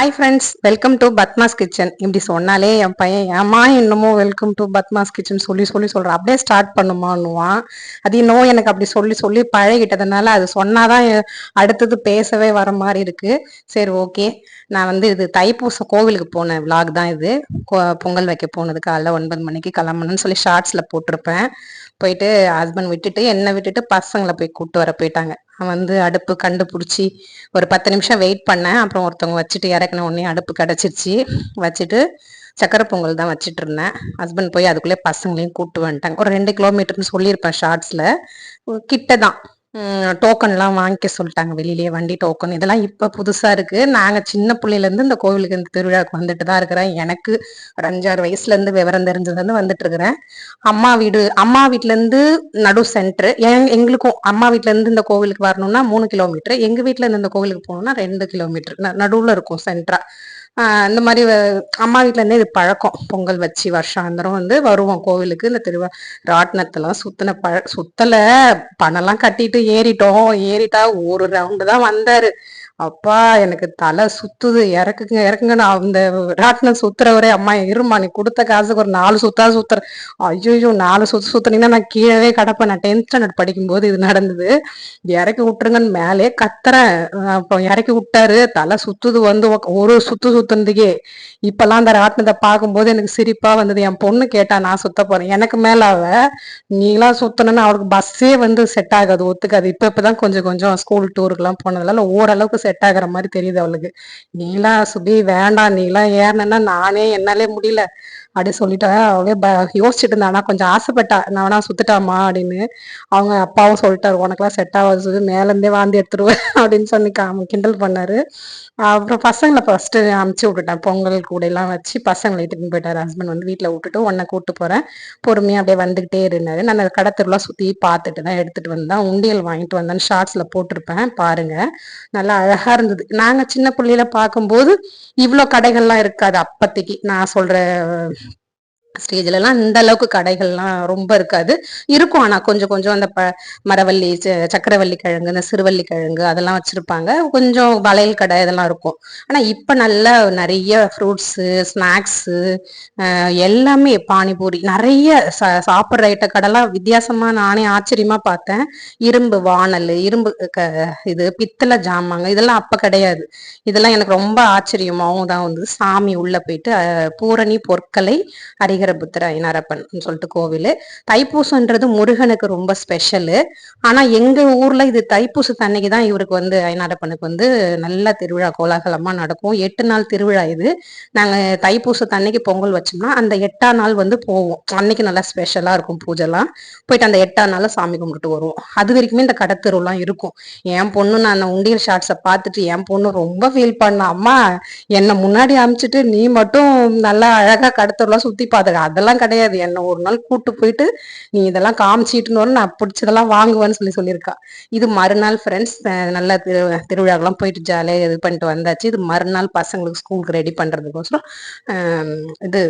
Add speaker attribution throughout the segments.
Speaker 1: Hi friends welcome to Padma's kitchen இப்படி சொன்னாலே என் பையன் ஏமா என்னமோ வெல்கம் டு பத்மாஸ் கிச்சன் சொல்லி சொல்லி சொல்கிறான் அப்படியே ஸ்டார்ட் பண்ணுமான்னுவான். அது இன்னும் எனக்கு அப்படி சொல்லி சொல்லி பழகிட்டதுனால அது சொன்னாதான் அடுத்தது பேசவே வர மாதிரி இருக்கு. சரி ஓகே நான் வந்து இது தைப்பூசம் கோவிலுக்கு போன விலாக் தான் இது. பொங்கல் வைக்க போனது காலைல ஒன்பது மணிக்கு கிளம்பணும்னு சொல்லி ஷார்ட்ஸில் போட்டிருப்பேன். போயிட்டு ஹஸ்பண்ட் விட்டுட்டு என்னை விட்டுட்டு பசங்களை போய் கூப்பிட்டு வர போயிட்டாங்க. வந்து அடுப்பு கண்டுபிடிச்சி ஒரு பத்து நிமிஷம் வெயிட் பண்ணேன். அப்புறம் ஒருத்தவங்க வச்சுட்டு இறக்குன உடனே அடுப்பு கிடச்சிருச்சு. வச்சுட்டு சக்கரை பொங்கல் தான் வச்சுட்டு இருந்தேன். ஹஸ்பண்ட் போய் அதுக்குள்ளே பசங்களையும் கூப்பிட்டு வந்துட்டாங்க. ஒரு ரெண்டு கிலோமீட்டர்னு சொல்லியிருப்பேன் ஷார்ட்ஸில் கிட்ட தான் டோக்கன்லாம் வாங்கிக்க சொல்லிட்டாங்க. வெளியிலேயே வண்டி டோக்கன் இதெல்லாம் இப்போ புதுசாக இருக்குது நாங்கள் சின்ன பிள்ளையிலேருந்து இந்த கோவிலுக்கு இந்த திருவிழாவுக்கு வந்துட்டு தான் இருக்கிறேன். எனக்கு ஒரு அஞ்சாறு வயசுலேருந்து விவரம் தெரிஞ்சதுலேருந்து வந்துட்டு இருக்கிறேன். அம்மா வீடு அம்மா வீட்டிலேருந்து நடு சென்ட்ரு எங்களுக்கும் அம்மா வீட்டிலேருந்து இந்த கோவிலுக்கு வரணும்னா மூணு கிலோமீட்டர் எங்கள் வீட்டிலேருந்து இந்த கோவிலுக்கு போகணும்னா ரெண்டு கிலோமீட்டர் நடுவில் இருக்கும் சென்ட்ரா இந்த மாதிரி அம்மா வீட்டிலேருந்தே இது பழக்கம். பொங்கல் வச்சு வருஷாந்திரம் வந்து வருவோம் கோவிலுக்கு. இந்த திருவா ராட்டினத்தெல்லாம் சுத்தின பழ சுத்தலை பணம்லாம் கட்டிட்டு ஏறிட்டோம். ஏறிட்டா ஒரு ரவுண்டு தான் வந்தாரு. அப்பா எனக்கு தலை சுத்துது. இறக்குங்க இறக்குங்க நான் அந்த ராட்டினம் சுத்துறவரே அம்மா இருமா நீ கொடுத்த காசுக்கு ஒரு நாலு சுத்தா சுத்துற. ஐயோ நாலு சுத்து சுத்தினீங்கன்னா நான் கீழே கிடப்பேன். நான் டென்த் ஸ்டாண்டர்ட் படிக்கும்போது இது நடந்தது. இறக்கி விட்டுருங்கன்னு மேலே கத்துறேன். அப்போ இறக்கி விட்டாரு. தலை சுத்துது வந்து ஒரு சுத்து சுத்துனதுக்கே. இப்பெல்லாம் அந்த ராட்டினத்தை பார்க்கும்போது எனக்கு சிரிப்பா வந்தது. என் பொண்ணு கேட்டா நான் சுத்த போறேன். எனக்கு மேல அவ நீலாம் சுத்தணும்னு அவளுக்கு பஸ்ஸே வந்து செட் ஆகாது. ஒத்துக்காது. இப்ப இப்பதான் கொஞ்சம் கொஞ்சம் ஸ்கூல் டூருக்கு எல்லாம் போனதுனால ஓரளவுக்கு செட் ஆகுற மாதிரி தெரியுது அவளுக்கு. நீலா சுபி வேண்டாம் நீலாம் ஏறினா நானே என்னாலே முடியல. அப்படி சொல்லிட்டா அவளே யோசிச்சுட்டு இருந்தா ஆனா கொஞ்சம் ஆசைப்பட்டா நான் வேணா சுத்துட்டாமா அப்படின்னு அவங்க அப்பாவும் சொல்லிட்டாரு உனக்கெல்லாம் செட் ஆகாது மேல இருந்தே வாந்தி எடுத்துருவேன் அப்படின்னு சொல்லி கிண்டல் பண்ணாரு. அப்புறம் பசங்களை ஃபர்ஸ்ட் அமுச்சு விட்டுட்டேன் பொங்கல் கூட எல்லாம் வச்சு பசங்களை எடுத்துன்னு போயிட்டாரு. ஹஸ்பண்ட் வந்து வீட்டில் விட்டுட்டு உன்னை கூப்பிட்டு போறேன் பொறுமையா அப்படியே வந்துகிட்டே இருந்தாரு நான் அந்த கடத்தெருலாம் சுத்தி பார்த்துட்டு தான் எடுத்துட்டு வந்தேன். உண்டியல் வாங்கிட்டு வந்தேன் ஷார்ட்ஸ்ல போட்டிருப்பேன் பாருங்க. நல்லா அழகா இருந்தது. நாங்க சின்ன பிள்ளையில பார்க்கும்போது இவ்வளோ கடைகள்லாம் இருக்காது அப்பத்திக்கு. நான் சொல்ற ஸ்டேஜ்ல எல்லாம் இந்த அளவுக்கு கடைகள்லாம் ரொம்ப இருக்காது. இருக்கும். ஆனா கொஞ்சம் கொஞ்சம் அந்த ப மரவள்ளி சக்கரவள்ளி கிழங்கு இந்த சிறுவள்ளி கிழங்கு அதெல்லாம் வச்சிருப்பாங்க. கொஞ்சம் வளையல் கடை இதெல்லாம் இருக்கும். ஆனா இப்ப நல்லா நிறைய ஃப்ரூட்ஸு ஸ்நாக்ஸு எல்லாமே பானிபூரி நிறைய சாப்பிட்ற ஐட்ட கடைலாம் வித்தியாசமா நானே ஆச்சரியமா பார்த்தேன். இரும்பு வானல் இரும்பு க இது பித்தளை ஜாமாங்க இதெல்லாம் அப்போ கிடையாது. இதெல்லாம் எனக்கு ரொம்ப ஆச்சரியமாகவும் தான் வந்து சாமி உள்ள போயிட்டு பூரணி பொற்களை அறிகிற புத்தர் ஐனாரப்பன் சொல்லிட்டு கோவில். தைப்பூசம்ன்றது முருகனுக்கு ரொம்ப ஸ்பெஷலு ஆனா எங்க ஊர்ல இது தைப்பூச தன்னைக்கு தான் இவருக்கு வந்து ஐநாரப்பனுக்கு வந்து நல்ல திருவிழா கோலாகலமா நடக்கும். எட்டு நாள் திருவிழா இது. நாங்க தைப்பூச தன்னைக்கு பொங்கல் வச்சோம்னா அந்த எட்டாம் நாள் வந்து போவோம். அன்னைக்கு நல்லா ஸ்பெஷலா இருக்கும் பூஜைலாம். போயிட்டு அந்த எட்டாம் நாள் சாமி கும்பிட்டு வருவோம். அது வரைக்குமே இந்த கடத்தெருலாம் இருக்கும். என் பொண்ணு நான் அந்த உண்டியல் ஷார்ட்ஸை பார்த்துட்டு என் பொண்ணு ரொம்ப ஃபீல் பண்ண அம்மா என்னை முன்னாடி அமிச்சிட்டு நீ மட்டும் நல்லா அழகா கடத்தெருலாம் சுத்தி பார்த்து அதெல்லாம் கிடையாது. என்ன ஒரு நாள் கூட்டு போயிட்டு நீ இதெல்லாம் காமிச்சிட்டுன்னு நான் பிடிச்சதெல்லாம் வாங்குவேன்னு சொல்லி சொல்லியிருக்கா. இது மறுநாள் ஃப்ரெண்ட்ஸ் நல்லா திரு திருவிழாக்கெல்லாம் போயிட்டு ஜாலியாக இது பண்ணிட்டு வந்தாச்சு. இது மறுநாள் பசங்களுக்கு ஸ்கூலுக்கு ரெடி பண்ணுறதுக்கோசரம் இது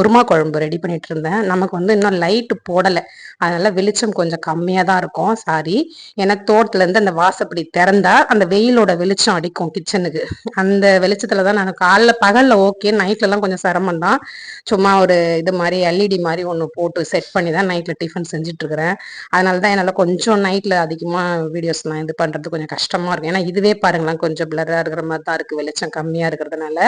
Speaker 1: குருமா குழம்பு ரெடி பண்ணிட்டு இருந்தேன். நமக்கு வந்து இன்னும் லைட்டு போடலை. அதனால வெளிச்சம் கொஞ்சம் கம்மியாக தான் இருக்கும். சாரி ஏன்னா தோட்டத்துலேருந்து அந்த வாசப்படி திறந்தா அந்த வெயிலோட வெளிச்சம் அடிக்கும் கிச்சனுக்கு அந்த வெளிச்சத்துல தான் நான் காலைல பகலில் ஓகே நைட்லலாம் கொஞ்சம் சிரமம் தான் சும்மா ஒரு இது மாதிரி எல்இடி மாதிரி ஒன்று போட்டு செட் பண்ணி தான் நைட்டில் டிஃபன் செஞ்சுட்டு இருக்கிறேன் அதனால தான் என்னால் கொஞ்சம் நைட்டில் அதிகமாக வீடியோஸ்லாம் இது பண்ணுறது கொஞ்சம் கஷ்டமாக இருக்கும் ஏன்னா இதுவே பாருங்களேன் கொஞ்சம் பிளராக இருக்கிற மாதிரி தான் இருக்குது வெளிச்சம் கம்மியாக இருக்கிறதுனால.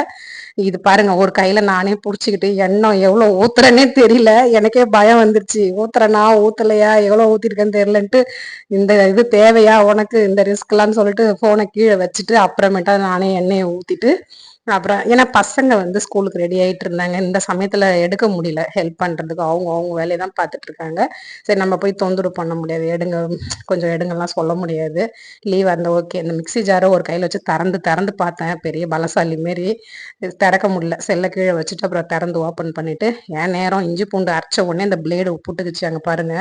Speaker 1: இது பாருங்க ஒரு கையில் நானே பிடிச்சிக்கிட்டு எண்ணம் எவ்வளோ ஊத்துறேன்னே தெரியல. எனக்கே பயம் வந்துருச்சு. ஊத்துறேனா ஊத்தலையா எவ்வளோ ஊற்றிருக்கேன்னு தெரியலன்ட்டு இந்த இது தேவையா உனக்கு இந்த ரிஸ்க்லான்னு சொல்லிட்டு ஃபோனை கீழே வச்சுட்டு அப்புறமேட்டா நானே எண்ணெயை ஊற்றிட்டு அப்புறம் ஏன்னா பசங்க வந்து ஸ்கூலுக்கு ரெடி ஆகிட்டு இருந்தாங்க. இந்த சமயத்துல எடுக்க முடியல. ஹெல்ப் பண்றதுக்கு அவங்க அவங்க வேலையை தான் பார்த்துட்டு இருக்காங்க சரி நம்ம போய் தொந்தரவு பண்ண முடியாது. எடுங்க. கொஞ்சம் எடுங்கலாம் சொல்ல முடியாது. லீவ் அந்த ஓகே இந்த மிக்சி ஜாரை ஒரு கையில் வச்சு திறந்து திறந்து பார்த்தேன். பெரிய பலசாலி மாரி. திறக்க முடியல. செல்ல கீழே வச்சுட்டு அப்புறம் திறந்து ஓப்பன் பண்ணிட்டு ஏன் நேரம்? இஞ்சி பூண்டு அரைச்ச உடனே இந்த பிளேடு புட்டுக்குச்சு அங்கே பாருங்க.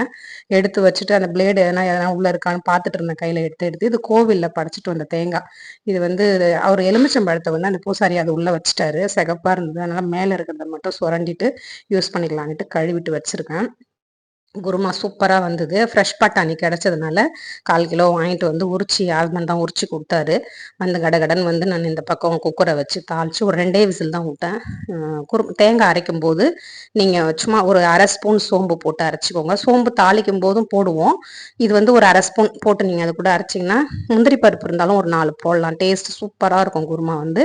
Speaker 1: எடுத்து வச்சுட்டு அந்த பிளேடு எதனா எதனா உள்ள இருக்கான்னு பார்த்துட்டு இருந்தேன். கையில எடுத்து எடுத்து. இது கோவில்ல படைச்சிட்டு வந்த தேங்காய். இது வந்து அவர் எலுமிச்சம்பழத்தை வந்து அந்த பூசாரி அதை உள்ள வச்சுட்டாரு. சிகப்பா இருந்தது. அதனால மேல இருக்கிறத மட்டும் சுரண்டிட்டு யூஸ் பண்ணிக்கலான்ட்டு கழுவிட்டு வச்சிருக்கேன். குருமா சூப்பராக வந்தது. ஃப்ரெஷ் பட்டாணி கிடச்சதுனால கால் கிலோ வாங்கிட்டு வந்து உரிச்சி ஹஸ்பண்ட் தான் உரிச்சி கொடுத்தாரு. வந்து கடகடன் வந்து நான் இந்த பக்கம் குக்கரை வச்சு தாளித்து ஒரு ரெண்டே விசில் தான் விட்டேன் குரு தேங்காய் அரைக்கும் போது நீங்கள் சும்மா ஒரு அரை ஸ்பூன் சோம்பு போட்டு அரைச்சிக்கோங்க. சோம்பு தாளிக்கும் போதும் போடுவோம். இது வந்து ஒரு அரை ஸ்பூன் போட்டு நீங்கள் அது கூட அரைச்சிங்கன்னா முந்திரி பருப்பு இருந்தாலும் ஒரு நாலு போடலாம். டேஸ்ட் சூப்பராக இருக்கும் குருமா வந்து.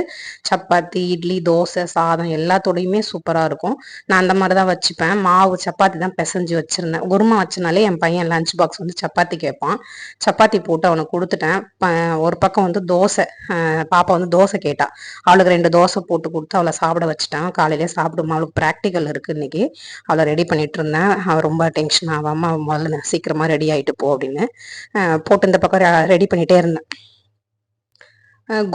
Speaker 1: சப்பாத்தி இட்லி தோசை சாதம் எல்லாத்தோடையுமே சூப்பராக இருக்கும். நான் அந்த மாதிரி தான் வச்சுப்பேன். மாவு சப்பாத்தி தான் பிசைஞ்சு வச்சுருந்தேன். குருமா வச்சனாலே என் பையன் லஞ்ச் பாக்ஸ் வந்து சப்பாத்தி கேட்பான். சப்பாத்தி போட்டு அவனுக்கு கொடுத்துட்டேன். ஒரு பக்கம் வந்து தோசை பாப்பா வந்து தோசை கேட்டா. அவளுக்கு ரெண்டு தோசை போட்டு கொடுத்து அவளை சாப்பிட வச்சுட்டேன். காலையிலே சாப்பிடுமா? அவளுக்கு ப்ராக்டிக்கல் இருக்கு இன்னைக்கு. அவளை ரெடி பண்ணிட்டு இருந்தேன். அவள் ரொம்ப டென்ஷன் ஆகாம முதல்ல சீக்கிரமா ரெடி ஆயிட்டு போ அப்படின்னு போட்டு இந்த பக்கம் ரெடி பண்ணிட்டே இருந்தேன்.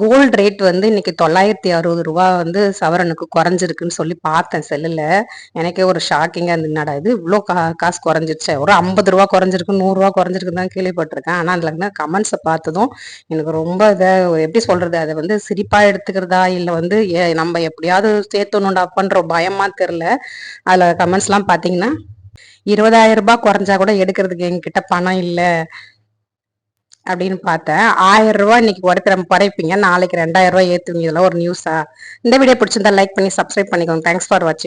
Speaker 1: கோல்டு ரேட் வந்து இன்னைக்கு தொள்ளாயிரத்தி அறுபது ரூபா வந்து சவரனுக்கு குறைஞ்சிருக்குன்னு சொல்லி பார்த்தேன் செல்லில். எனக்கே ஒரு ஷாக்கிங்காக இருந்ததுனாடா இது? இவ்வளோ கா காசு குறைஞ்சிருச்சு. ஒரு ஐம்பது ரூபா குறைஞ்சிருக்கு நூறுரூவா குறைஞ்சிருக்குன்னு தான் கேள்விப்பட்டிருக்கேன். ஆனால் அதில் கமெண்ட்ஸை பார்த்ததும் எனக்கு ரொம்ப இதை எப்படி சொல்கிறது அதை வந்து சிரிப்பாக எடுத்துக்கிறதா? இல்லை வந்து ஏ நம்ம எப்படியாவது சேர்த்தணுண்டா பண்ணுற பயமாக தெரில அதில் கமெண்ட்ஸ்லாம் பார்த்தீங்கன்னா இருபதாயிரம் ரூபாய் குறைஞ்சா கூட எடுக்கிறதுக்கு எங்ககிட்ட பணம் இல்லை. அப்படின்னு பார்த்தேன். ஆயிரம் ரூபாய் இன்னைக்கு குறைக்கிற குறைப்பீங்க நாளைக்கு ரெண்டாயிரம் ரூபாய் ஏற்றுவீங்க இதெல்லாம் ஒரு நியூஸா இந்த வீடியோ பிடிச்சிருந்தா லைக் பண்ணி சப்ஸ்கிரைப் பண்ணிக்கோங்க. தேங்க்ஸ் ஃபார் வாட்சிங்